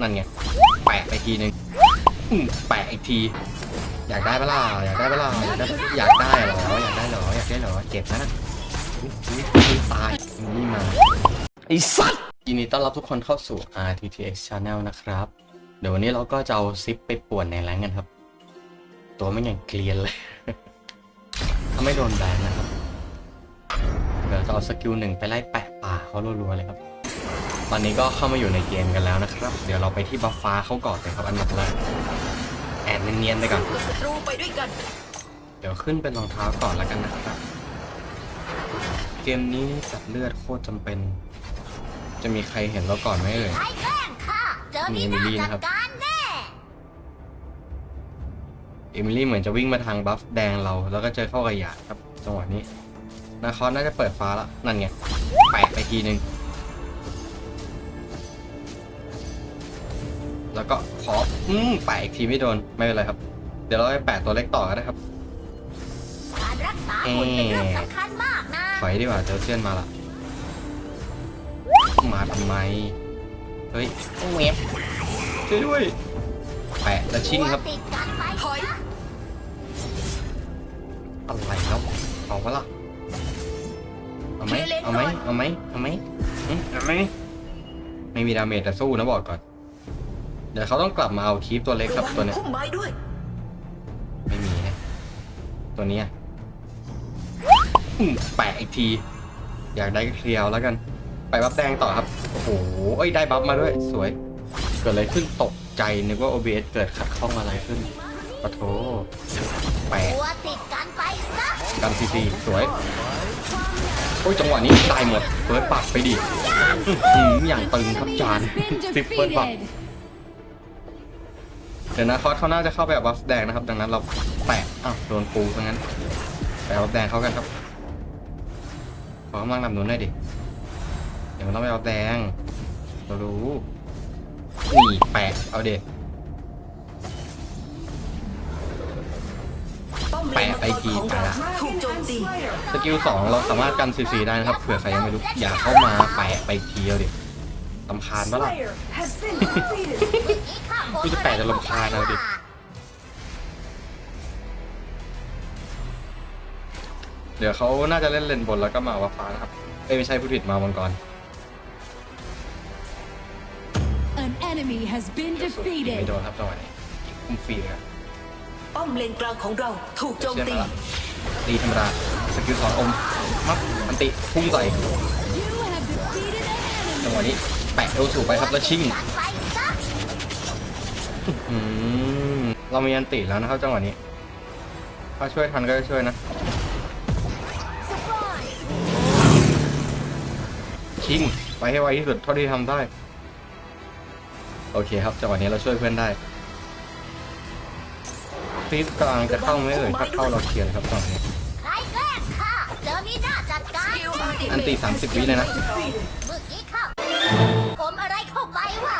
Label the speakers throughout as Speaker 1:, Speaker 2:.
Speaker 1: นั่นไง แปะไปทีนึงแปะอีกที อยากได้ปะล่ะอยากได้ปะล่ะอยากได้อยากได้หรอ อยากได้หรอ อยากได้หรอ เจ็บนะตายนี่มาไอ้สัตว์ยินดีต้อนรับทุกคนเข้าสู่ RTTX Channel นะครับ เดี๋ยววันนี้เราก็จะเอาซิปไปป่วนในแรงกันครับ ตัวไม่อย่างเกลียนเลย ถ้าไม่โดนแบนนะครับ เดี๋ยวจะเอาสกิลหนึ่งไปไล่แปะป่าเขารัวๆเลยครับ ตอนนี้ก็เข้ามาอยู่ในเกมกันแล้วนะครับ เดี๋ยวเราไปที่บัฟฟ้าเขาก่อนเลยครับอันดับแรกแอบเนียนๆไปก่อน
Speaker 2: กับศัตรูไปด้วยกัน
Speaker 1: เดี๋ยวขึ้นเป็นรองเท้าก่อนแล้วกันนะครับ เกมนี้จัดเลือดโคตรจำเป็น จะมีใครเห็นเราก่อนไหมเอ่ย
Speaker 3: ใครแกล้งข้าเจอ
Speaker 1: มี
Speaker 3: มี
Speaker 1: เอมิลี่
Speaker 3: หน้า
Speaker 1: นะครั
Speaker 3: จั
Speaker 1: บ
Speaker 3: ดการแน่
Speaker 1: เอมิลี่เหมือนจะวิ่งมาทางบัฟแดงเรา แล้วก็เจอเข้ากับหยาดครับจังหวะนี้นาคอนน่าจะเปิดฟ้าละนั่นไงแปะไปทีนึง แล้วก็ขออืมแปะอีกทีไม่โดน ไม่เป็นไรครับ เดี๋ยวเราไปแปะตัวเล็กต่อก็ได้ครับ
Speaker 3: การรักษาหุ่นเป็นเรื่องสำคัญมากนะ
Speaker 1: ถอยดีกว่าเจอเซียนมาละมาทำไม เฮ้ยเวฟช่วยด้วย แปะและชิ่งครับ
Speaker 3: ตัวติดกันไป
Speaker 2: ถอย
Speaker 1: อะไรแล้วเอาปะล่ะเอาไหมเอาไหมเอาไหมเอาไหมอืมเอาไหมไม่มีดาเมจแต่สู้นะบอกก่อนเดี๋ยวเขาต้องกลับมาเอาคีปตัวเล็กครับตัวเนี้ย
Speaker 2: พุ่มไม้ด้วย
Speaker 1: ไม่มีนะตัวเนี้ยอืมแปะอีกที อยากได้ก็เคลียร์แล้วกัน ไปบัฟแดงต่อครับ โอ้โหเอ้ยได้บัฟมาด้วย สวย เกิดอะไรขึ้นตกใจนึกว่า OBS เกิดขัดข้องอะไรขึ้นปะโถแปะ
Speaker 3: ตัวติดกันไปซะ
Speaker 1: กันซีซีสวย โอ้ยจังหวะนี้ตายหมดเฟิร์สปักไปดิอื้อหืออย่างตึงครับจานสิบเฟิร์สปักเดี๋ยวนะคอสเขาน่าจะเข้าไปแบบบัฟแดงนะครับ ดังนั้นเราแปะอ้าวโดนปูซะงั้นไปเอาบัฟแดงเขากันครับ ขอกำลังนำหนุนหน่อยดิ เดี๋ยวมันต้องไปเอาบัฟแดง เรารู้นี่แปะเอาเด็
Speaker 2: ป้อมเล
Speaker 1: แปะไปที
Speaker 2: ของ
Speaker 1: ไป
Speaker 2: เรา
Speaker 1: ละสกิลสองเราสามารถกันซีซีได้นะครับ เผื่อใครยังไม่รู้ อย่าเข้ามาแปะไปทีเดียวดิ ลำคาญปะล่ะ
Speaker 3: อีกข้า
Speaker 1: กูจะแปะจะรำคาญเอาดิ เดี๋ยวเขาน่าจะเล่นเลนบนแล้วก็มาวัฟ้านะครับเอ้ยไม่ใช่ผู้ผิดมามังกร
Speaker 4: An enemy has been
Speaker 1: ไม่
Speaker 4: defeated.
Speaker 1: โดนครับจังหวะนี้คุ้มฟรีเลยครับ
Speaker 2: ป้อมเลนกลางของเราถูกโจม
Speaker 1: เชื่อ
Speaker 2: ตี
Speaker 1: มาละตีธรรมดาสกิลสองอมมับอันติพุ่งใส่
Speaker 4: You have defeated an
Speaker 1: จังห
Speaker 4: enemy.
Speaker 1: วะนี้ แปะเอลสูไปครับแล้วชิ่งเรามีอันติแล้วนะครับจังหวะนี้ ถ้าช่วยทันก็จะช่วยนะ ชิงไปให้ไวที่สุดเท่าที่ทำได้ โอเคครับจังหวะนี้เราช่วยเพื่อนได้คลิปกลางจะเข้าไหมเอ่ยถ้าเข้าเราเคลียร์เลยครับตอนนี้
Speaker 3: อมีหน้าจัดการ
Speaker 2: สกิลอัลติ
Speaker 1: อัน
Speaker 2: เม
Speaker 1: ตี
Speaker 2: ท
Speaker 1: 30วิเลยนะ
Speaker 3: ผมอะไรเข้าไปวะ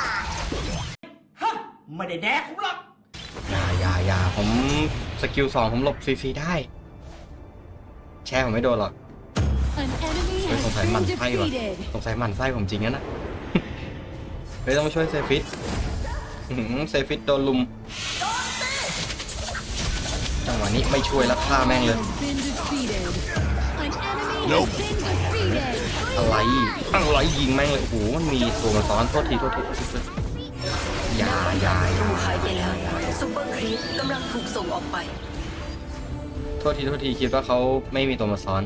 Speaker 5: ไม่ได้แดกผมหรอก
Speaker 1: อย่าอย่าอย่าผมสกิลสองผมหลบซีซีได้ แช่ผมไม่โดนหรอก
Speaker 4: An enemy
Speaker 1: เฮ้ย
Speaker 4: has
Speaker 1: สงสัยหมัน
Speaker 4: been
Speaker 1: ไส้ว่ะ
Speaker 4: defeated.
Speaker 1: สงสัยหมันไส้ผมจริงนะนะ เฮ้ยต้องมาช่วยเซฟิตอื้อหือเซฟิตโดนลุม จังหวะนี้ไม่ช่วยแล้วฆ่าแม่งเลย
Speaker 4: Has been defeated. An enemy has been defeated.
Speaker 1: อะไรอะไรยิงแม่งเลยโอ้โหมันมีตัวมาซ้อนโทษทีโทษทีโทษทีโทษทีอย่าอย่าอย่า
Speaker 2: หายไปแล้วซุปเปอร์ครีปกำลังถูกส่งออกไป
Speaker 1: โทษทีโทษทีคิดว่าเขาไม่มีตัวมาซ้อน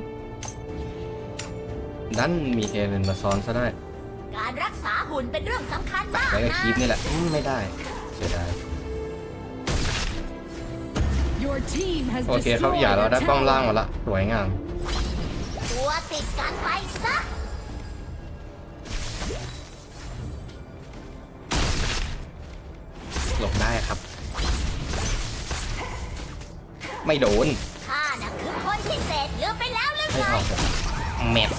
Speaker 1: ดันมีเอเลนมาซ้อนซะได้
Speaker 3: การรักษาหุ่นเป็นเรื่องสำคัญมาก
Speaker 1: ไว้กับ
Speaker 3: นะ
Speaker 1: คีปนี่แหละอืมไม่ได้เสียดาย
Speaker 4: Your team has
Speaker 1: โอเคครับ
Speaker 4: destroyed
Speaker 1: อย่าเรา
Speaker 4: a
Speaker 1: ได้ป้อมล่าง
Speaker 4: tower.
Speaker 1: มาละสวยงาม
Speaker 3: ตัวติดกันไปซะ
Speaker 1: หลบได้ครับ ไม่โดน
Speaker 3: ข้าน่ะคือคนพิเศษลืมไปแล้วหรือ
Speaker 1: ไม่
Speaker 3: ไง
Speaker 1: ออกแมป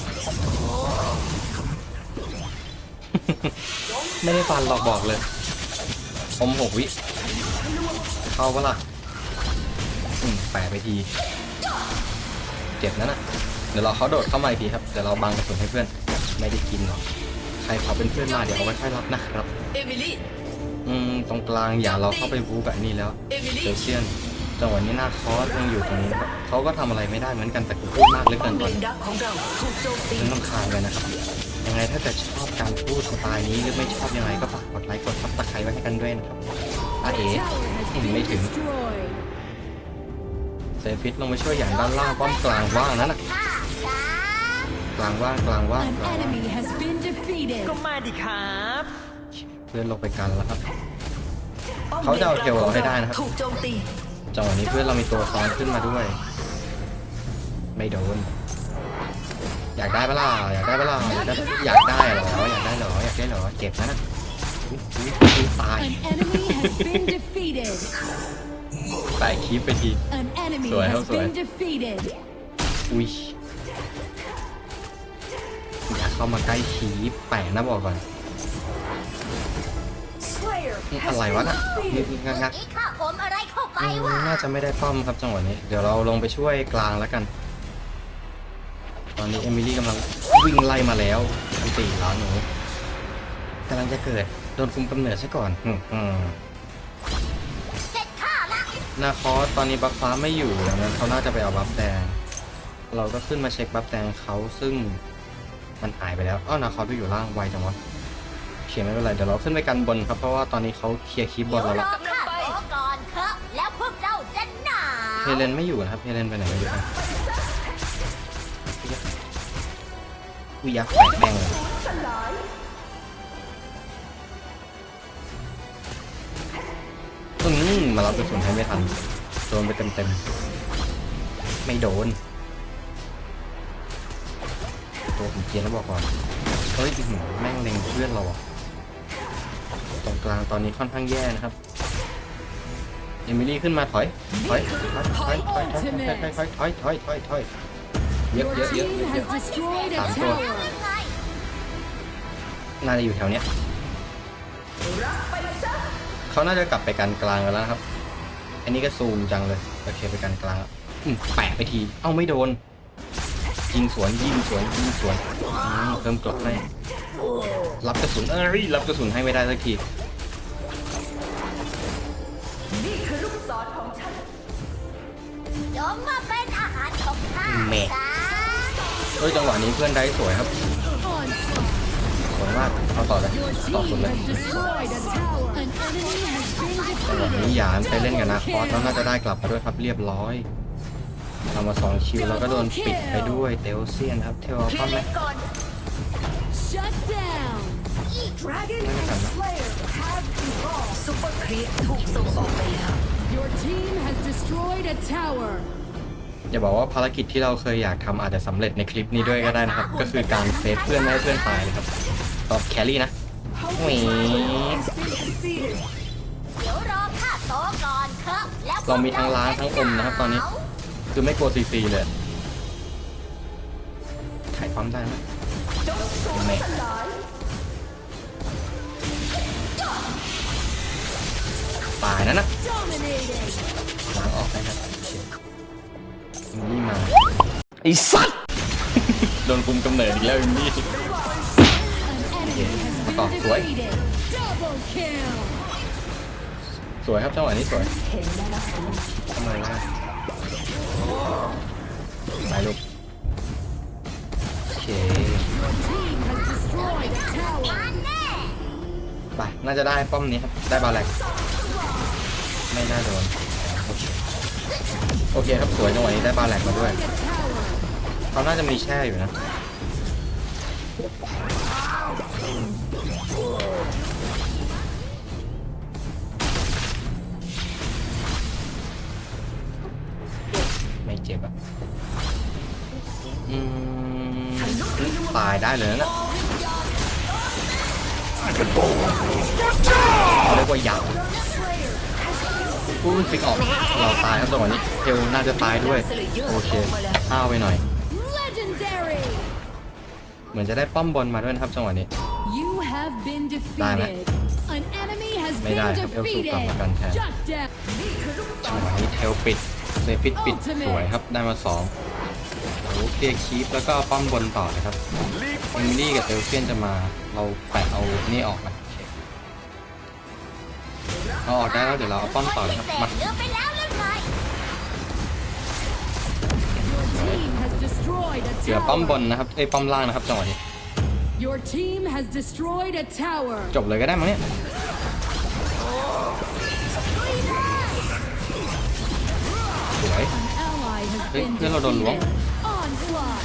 Speaker 1: ไม่ได้ฟันหรอกบอกเลยอมหกวิ เข้าปะล่ะ อืมแปะไปที เจ็บนะน่ะเดี๋ยวเราเขาโดดเข้ามาอีกทีครับเดี๋ยวเราบังกระสุนให้เพื่อน ไม่ได้กินหรอกใครขอเป็นเพื่อนมาเดี๋ยวเอาไว้ค่อยรับนะครับ
Speaker 2: เอมิลี่
Speaker 1: อืมตรงกลางอย่าเราเข้าไปบู๊แบบนี้แล้ว
Speaker 2: เอมิ
Speaker 1: เด
Speaker 2: ลี่
Speaker 1: เซียนจังหวะนี้หน้าคอสยังอยู่ตรงนี้นะครับเขาก็ทำอะไรไม่ได้เหมือนกันแต่กูพูดมากเหลือ
Speaker 2: ป้
Speaker 1: เกิ
Speaker 2: อม
Speaker 1: นต
Speaker 2: เล
Speaker 1: อน
Speaker 2: น
Speaker 1: นี้
Speaker 2: ดักของเราถูกโจมตี
Speaker 1: ฉันรำคาญเลยนะครับ ยังไงถ้าเกิดชอบการพูดสไตล์นี้หรือไม่ชอบยังไงก็ฝากกดไลค์กดซับสไครต์ไว้ให้กันด้วยนะครับอาเอ๋
Speaker 4: Tower has
Speaker 1: อืม
Speaker 4: been
Speaker 1: ไม่ถึง
Speaker 4: destroyed.
Speaker 1: เซฟิตลงไปช่วยอย่างด้านล่างป้อมกลางว่างนั้นนะ
Speaker 3: ข้าสาก
Speaker 1: ลางว่างกลางว่าง
Speaker 4: An
Speaker 1: กลางว่าง
Speaker 4: enemy has been defeated.
Speaker 5: ก็มาดิครับ
Speaker 1: เพื่อนลงไปกันแล้วครับ
Speaker 2: ป้อม
Speaker 1: เขาจะเอาเทลเราให้ได้นะครับ
Speaker 2: ถูกโจมตี
Speaker 1: จังหวะนี้เพื่อนเรามีตัวซ้อนขึ้นมาด้วย ไม่โดน อยากได้ปะล่ะอยากได้ปะล่ะอยากได้อยากได้เหรออยากได้เหรออยากได้เหรอเจ็บนะนะอุ๊ยอุ๊ยอุ๊ยตาย
Speaker 4: An enemy has been defeated.
Speaker 1: ใส่คลิปไปที
Speaker 4: An enemy
Speaker 1: Rồi,
Speaker 4: has
Speaker 1: rồi.
Speaker 4: been defeated.
Speaker 1: อุ้ยอยากเข้ามาใกล้คีปแปลกนะบอกก่อนนี่อะไรวะน่ะนี่งักงัก
Speaker 3: อีข้าผมอะไรเข้าไป
Speaker 1: อืม
Speaker 3: วะ
Speaker 1: น่าจะไม่ได้ป้อมครับจังหวะนี้ เดี๋ยวเราลงไปช่วยกลางแล้วกัน ตอนนี้เอมิลี่กำลังวิ่งไล่มาแล้วอันตีแล้วหนูกำลังจะเกิดโดนคุมกำเนิดซะก่อนอืมอืม
Speaker 3: เสร็จข้าละ
Speaker 1: นาคอสตอนนี้บัฟฟ้าไม่อยู่ดังนั้นเขาน่าจะไปเอาบัฟแดง เราก็ขึ้นมาเช็คบัฟแดงเขาซึ่งมันหายไปแล้วอ้าวนาคอสไปอยู่ล่างไวจังวะเขียนไม่เป็นไรเดี๋ยวเราขึ้นไปกันบนครับเพราะว่าตอนนี้เขาเคลียร์คีย์บอ
Speaker 3: เดี๋
Speaker 1: ร์
Speaker 3: ย
Speaker 1: ด
Speaker 3: ว
Speaker 1: เรา
Speaker 3: ร
Speaker 1: แล้ว
Speaker 3: อข้าขอก่อนเถอะแล้วพวกเจ้าจะหนาว
Speaker 1: เฮเลนไม่อยู่นะครับเฮเลนไปไหนไม่รู้นะอุยยักษ์แปะแม่งเลย อืมมารับกระสุนให้ไม่ทันโดนไปเต็มๆไม่โดน ตัวผมเกียนแล้วบอกก่อนเฮ้ยอื้อหือแม่งเล็งเพื่อนเราอะตรงกลางตอนนี้ค่อนข้างแย่นะครับเอมิลี่ขึ้นมาถอยถอยถอยถอยถอยถอยถอยถอยถอยถอยถอยถอยถอยเยอะ
Speaker 4: Your
Speaker 1: เยอะเยอะ
Speaker 4: team
Speaker 1: เยอะเย
Speaker 4: has
Speaker 1: อะ
Speaker 4: destroyed a
Speaker 1: Tạm
Speaker 4: tower.
Speaker 1: น่าจะอยู่แถวเนี้ย เขาน่าจะกลับไปกันกลางกันแล้วนะครับ อันนี้ก็ซูมจังเลยโอเคไปกันกลางแล้วอืมแปะไปที เอ้าไม่โดนยิงสวนยิงสวนยิงสวนอืมเพิ่มกรอบให้รับกระสุนเอ้ยรับกระสุนให้ไม่ได้สักที
Speaker 3: ยอมมาเป็นอาหารของข้า
Speaker 1: แม่
Speaker 3: ซะ
Speaker 1: เฮ้ยจังหวะนี้เพื่อนได้สวยครับ เอาต่อเลยต่อสุดเลย
Speaker 4: has destroyed a tower. An enemy has been
Speaker 1: จังหวะ
Speaker 4: defeated.
Speaker 1: นี้หยานไปเล่นกับนาคอสแล้วน่าจะได้กลับมาด้วยครับเรียบร้อยทำมาสองคิวแล้วก็โดนปิดไปด้วยเตลเซียนครับเทล
Speaker 2: เคลี
Speaker 1: ป้
Speaker 2: ย
Speaker 1: อมไหม
Speaker 2: เลนก่อน
Speaker 4: Shut down.
Speaker 1: ไม่ได้กันนะ
Speaker 2: ซุปเปอร์ครีปถูกส่งออกไปแล้ว
Speaker 4: Your team has destroyed a tower.
Speaker 1: อย่าบอกว่าภารกิจที่เราเคยอยากทำอาจจะสำเร็จในคลิปนี้ด้วยก็ได้นะครับ ก็คือการเซฟเพื่อนไม่ให้เพื่อนตายเลยครับ ตอบแครี่นะหวี
Speaker 3: เดี๋ยวรอข้าโตก่อนเถอะแล้วพวก
Speaker 1: เรามีทั้งล้างทั้งอมนะครับตอนนี้ คือไม่กลัวซีซีเลยถ่ายความได้ไหมไม่ตายนั่นนะ
Speaker 4: Dominating.
Speaker 1: ล้างออกไปครับนี่มาไอสัตว์โดนคุมกำเนิดอีกแล้วอินดี้
Speaker 4: An enemy has been
Speaker 1: ต่อสวย สวยครับจังหวะนี้สวยทำไมวะไปลูกโอเคไปน่าจะได้ป้อมนี้ครับ ได้บาแลกไม่น่าโดนโอเคโอเคครับสวยจังหวะนี้ได้บาแลกมาด้วยเขาน่าจะมีแช่อยู่นะ เจ็บอะอืมตายได้เลยนะเขาเรียกว่าหยาบพูดฟิกออก เราตายครับจังหวะนี้เทลน่าจะตายด้วย โอเคห้าวไปหน่อย
Speaker 4: Legendary.
Speaker 1: เหมือนจะได้ป้อมบนมาด้วยนะครับจังหวะนี้
Speaker 4: You have been
Speaker 1: Dai này.
Speaker 4: defeated. An enemy has
Speaker 1: Mấy đài,
Speaker 4: been
Speaker 1: em sụt
Speaker 4: defeated.
Speaker 1: vào gần thề.
Speaker 4: Shut down.
Speaker 1: จังหวะนี้เทลปิด เซฟิตปิด
Speaker 4: Ultimate
Speaker 1: สวยครับได้มาสองโอ้เคลียร์คีปแล้วก็ป้อมบนต่อนะครับเอมิลี่กับเตลเซียนจะมาเราแปะเอานี่ออกนะโอเคเอาออกได้แล้วเดี๋ยวเราเอาป้อมต่อนะครับ
Speaker 3: แต่
Speaker 1: มา
Speaker 3: เหลือไปแล้วหรือไง
Speaker 4: Your team has destroyed a
Speaker 1: เหลือป้อมบ
Speaker 4: tower.
Speaker 1: นนะครับเอ้ยป้อมล่างนะครับจังหวะนี้
Speaker 4: Your team has destroyed a tower.
Speaker 1: จบเลยก็ได้มั้งเนี่ย
Speaker 4: Ally has
Speaker 1: Ê,
Speaker 4: been
Speaker 1: thế là đồn đúng
Speaker 4: defeated. Onslaught.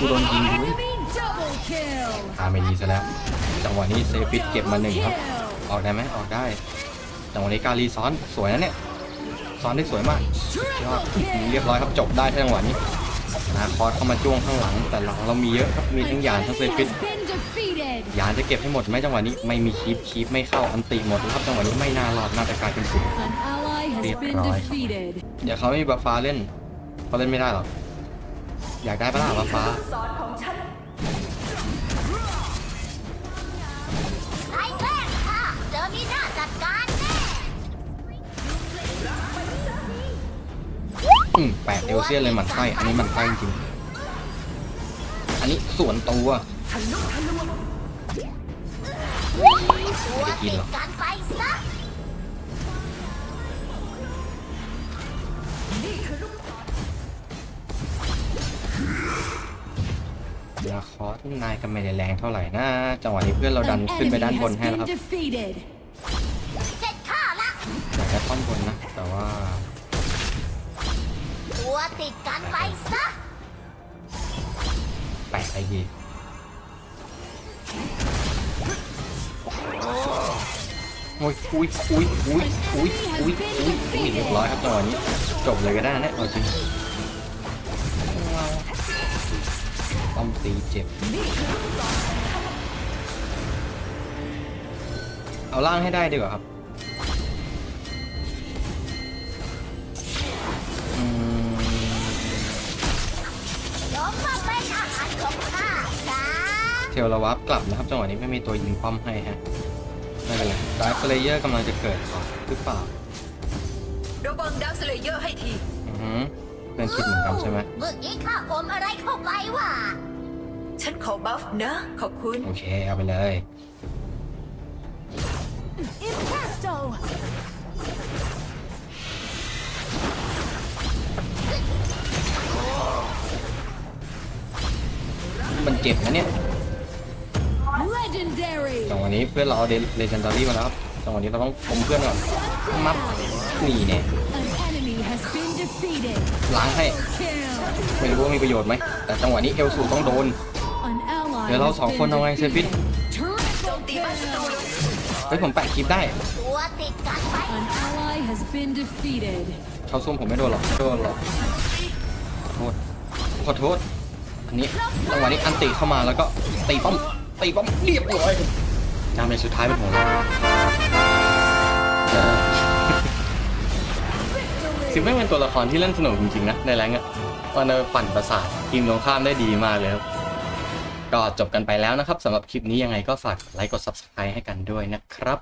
Speaker 1: กูโดนยิงดู
Speaker 4: Enemy double kill.
Speaker 1: ตาไม่ดีซะแล้ว จังหวะนี้เซฟิตเก็บมาหนึ่งครับ
Speaker 4: Kill.
Speaker 1: ออกได้ไหมออกได้ จังหวะนี้การีซ้อนสวยนะเนี่ย ซ้อนได้สวยมากยอด
Speaker 4: Triple
Speaker 1: เรียบ
Speaker 4: kill.
Speaker 1: ร้อยครับจบได้ที่จังหวะนี้นาคอสเข้ามาจ้วงข้างหลัง แต่หลังเรามีเยอะครับ มีทั้ง
Speaker 4: An
Speaker 1: ยานทั้งเซ
Speaker 4: enemy
Speaker 1: ฟิต
Speaker 4: has been defeated.
Speaker 1: ยานจะเก็บให้หมดไหมจังหวะนี้ ไม่มีคีปคีปไม่เข้าอันติหมดแล้วครับจังหวะนี้ไม่น่ารอดน่าจะกลายเป็นศูนย์
Speaker 4: An ally has
Speaker 1: Điệp
Speaker 4: been
Speaker 1: rồi.
Speaker 4: defeated.
Speaker 1: เดี๋ยวเขาไม่มีบัฟฟ้าเล่นเขาเล่นไม่ได้หรอกอยากได้ปะล่ะบัฟฟ้า
Speaker 3: นายแกล้งค่ะเจอมีหน้าจัดการแน่
Speaker 1: อืมแปะเอลเซียนเลยหมันไส้อันนี้หมันไส้จริงๆอันนี้ส่วนตัว
Speaker 3: ตัวติดกันไป ซะ
Speaker 1: ยาคอสนายก็ไม่ได้แรงเท่าไหร่นะ จังหวะนี้เพื่อนเราดัน
Speaker 4: An
Speaker 1: ขึ้นไป
Speaker 4: enemy
Speaker 1: ด้านบน
Speaker 4: has
Speaker 1: ให้แล้วค
Speaker 4: been
Speaker 1: รับ
Speaker 4: defeated.
Speaker 3: เสร็จข้าละ
Speaker 1: อยากได้ป้อมบนนะ แต่ว่า
Speaker 3: ตัวติดกันไปซะ
Speaker 1: แปะไปดี โอ้ยอุ้ยอุ้ยอุ้ยอุ้ยอุ้ยอุ้ยอุ้ยเรียบร้อยครับจังหวะนี้จบเลยก็ได้นะเนี่ยเอาจริงป้อมตีเจ็บ เอาล่างให้ได้ดีกว่าครับเทลระวับกลับนะครับจังหวะนี้ไม่มีตัวยิงป้อมให้ฮะ ไม่เป็นไรดาร์คเลเยอร์กำลังจะเกิดหรือเปล่า
Speaker 2: ระวังดาวสเลเยอร์ให้ที
Speaker 1: อือหือเป็นคิดเหมือนกันใช่ไหม
Speaker 3: เมื่อกี้ข้าอมอะไรเข้าไปวะ
Speaker 2: ฉันขอบัฟนะ ขอบคุณ
Speaker 1: โอเคเอาไปเลย
Speaker 4: Impasto.
Speaker 1: มันเจ็บนะเนี่ย
Speaker 4: Legendary.
Speaker 1: จังหวะนี้เพื่อนเราเอาเลเจนดารี่มาแล้วครับจังหวะนี้เราต้องอมเพื่อนก่อนมับนี่เนี่ย
Speaker 4: An enemy has been defeated.
Speaker 1: ล้างให้
Speaker 4: Kill.
Speaker 1: ไม่รู้ว่ามีประโยชน์ไหมแต่จังหวะนี้เอลสูต้องโดน
Speaker 4: An ally
Speaker 1: เดี๋ยวเรา
Speaker 4: has
Speaker 1: สอง
Speaker 4: been
Speaker 1: คนเอาไงเซฟิต
Speaker 4: Triple kill.
Speaker 1: เฮ้ยผมแปะคลิปได้
Speaker 3: ตัวติดกันไป
Speaker 4: An ally has been defeated.
Speaker 1: เขาซุ่มผมไม่โดนหรอกไม่โดนหรอกขอโทษขอโทษอันนี้จังหวะนี้อันติเข้ามาแล้วก็ตีป้อม ตีป้อมเรียบร้อยดาเมจสุดท้ายเป็นของเราเออซิมไม่งเป็นตัวละครที่เล่นสนุกจริงๆนะในแรงอะมันเอาปั่นประสาททีมตรงข้ามได้ดีมากเลยครับก็จบกันไปแล้วนะครับสำหรับคลิปนี้ยังไงก็ฝากไลค์กด Subscribe ให้กันด้วยนะครับ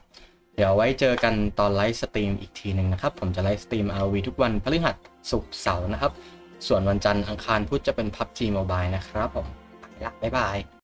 Speaker 1: เดี๋ยวไว้เจอกันตอนไลฟ์สตรีมอีกทีหนึ่งนะครับ ผมจะไลฟ์สตรีม RV ทุกวันพฤหัสศุกร์เสาร์นะครับ ส่วนวันจันทร์อังคารพุธจะเป็น PUBG Mobile นะครับผมไปละบ๊ายบาย